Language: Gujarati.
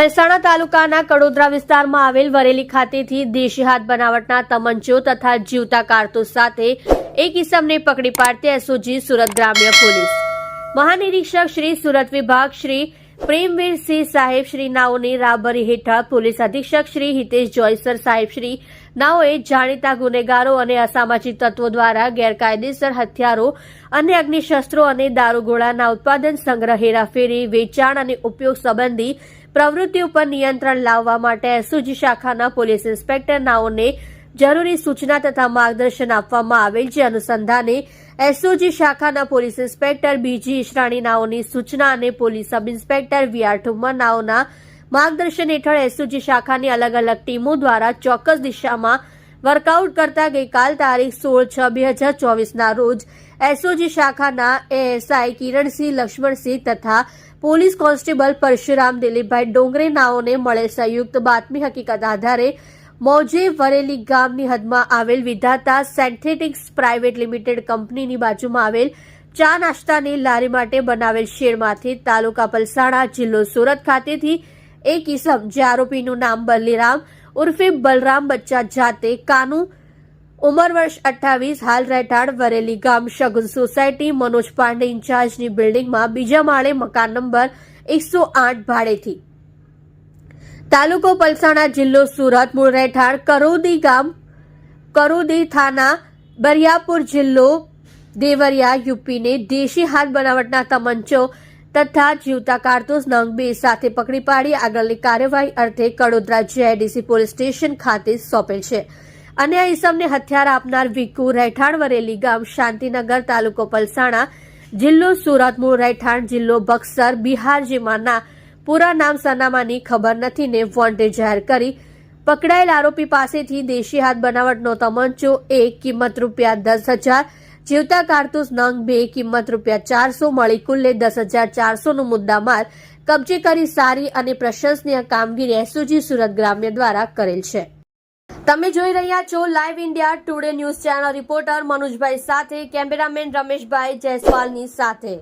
પલસાણા તાલુકાના કડોદરા વિસ્તારમાં આવેલ વરેલી ખાતેથી દેશી હાથ બનાવટના તમંચો તથા જીવતા કારતૂસ સાથે એક ઇસમને પકડી પાડતી એસઓજી સુરત ગ્રામ્ય પોલીસ. મહાનિરીક્ષક શ્રી સુરત વિભાગ શ્રી પ્રેમવીરસિંહ સાહેબ શ્રી નાઓની રાબરી હેઠળ પોલીસ અધિક્ષક શ્રી હિતેશ જોયસર સાહેબ શ્રી નાઓએ જાણીતા ગુનેગારો અને અસામાજિક તત્વો દ્વારા ગેરકાયદેસર હથિયારો અને અગ્નિશસ્ત્રો અને દારૂગોળાના ઉત્પાદન સંગ્રહ હેરાફેરી, વેચાણ અને ઉપયોગ સંબંધી પ્રવૃત્તિ ઉપર નિયંત્રણ લાવવા માટે એસઓજી શાખાના પોલીસ ઇન્સ્પેક્ટર નાઓને જરૂરી સૂચના તથા માર્ગદર્શન આપવામાં આવેલ છે. અનુસંધાને એસઓજી શાખાના પોલીસ ઇન્સ્પેક્ટર બીજી ઈશરાણી નાઓની સૂચના અને police sub inspector V R Thummar નાઓના માર્ગદર્શન હેઠળ એસઓજી શાખાની અલગ અલગ ટીમો દ્વારા ચોક્કસ દિશામાં વર્કઆઉટ કરતા ગઈકાલ તારીખ સોળ છ બે હજાર ચોવીસના રોજ એસઓજી શાખાના એએસઆઈ કિરણસિંહ, લક્ષ્મણસિંહ તથા પોલીસ કોન્સ્ટેબલ પરશુરામ દિલીપભાઈ ડોંગરેનાઓને મળેલ સંયુક્ત બાતમી હકીકત આધારે મોજે વરેલી ગામની હદમાં આવેલ વિધાતા સેન્થેટિક્સ પ્રાઇવેટ લિમિટેડ કંપનીની બાજુમાં આવેલ ચા નાસ્તાની લારી માટે બનાવેલ શેડમાંથી તાલુકા પલસાણા જિલ્લો સુરત ખાતેથી એક ઇસમ જે આરોપીનું નામ બલીરામ ઉર્ફે બલરામ બચ્ચા જાતે કાનુ, ઉંમર વર્ષ અઠ્ઠાવીસ, હાલ રહેઠાણ વરેલી ગામ શગુન સોસાયટી, મનોજ પાંડે ઇન્ચાર્જની બિલ્ડિંગમાં બીજા માળે મકાન નંબર એકસો આઠ ભાડેથી. તાલુકો પલસાણા જિલ્લો સુરત, મૂળ રહેઠાણ કરોદી ગામ, કરોદી થાના, બરિયાપુર જિલ્લો, દેવરિયા, યુપીને દેશી હાથ બનાવટના તમંચો તથા જીવતા કારતુસ નંગ બે સાથે પકડી પાડી આગળની કાર્યવાહી અર્થે કડોદરા જેઆઈડીસી પોલીસ સ્ટેશન ખાતે સોંપેલ છે. અને આ ઇસમને હથિયાર આપનાર વિકુ રહેઠાણ વરેલી ગામ શાંતિનગર તાલુકો પલસાણા જિલ્લો સુરત મૂળ રહેઠાણ જિલ્લો બક્સર બિહાર જેમાંના પૂરા નામ સરનામાની ખબર નથી ને વોન્ટેડ જાહેર કરી પકડાયેલ આરોપી પાસેથી દેશી હાથ બનાવટનો તમંચો, એક કિંમત રૂપિયા દસ હજાર જીવતા કારતૂસ નંગ બે કિંમત રૂપિયા ચારસો મળી કુલ્લે દસ હજાર ચારસોનો મુદ્દામાલ કબજે કરી સારી અને પ્રશંસનીય કામગીરી એસઓજી સુરત ગ્રામ્ય દ્વારા કરેલ છે. તમે જોઈ રહ્યા છો live India today news channel reporter Manojbhai સાથે કેમેરામેન રમેશભાઈ જયસ્વાલની સાથે.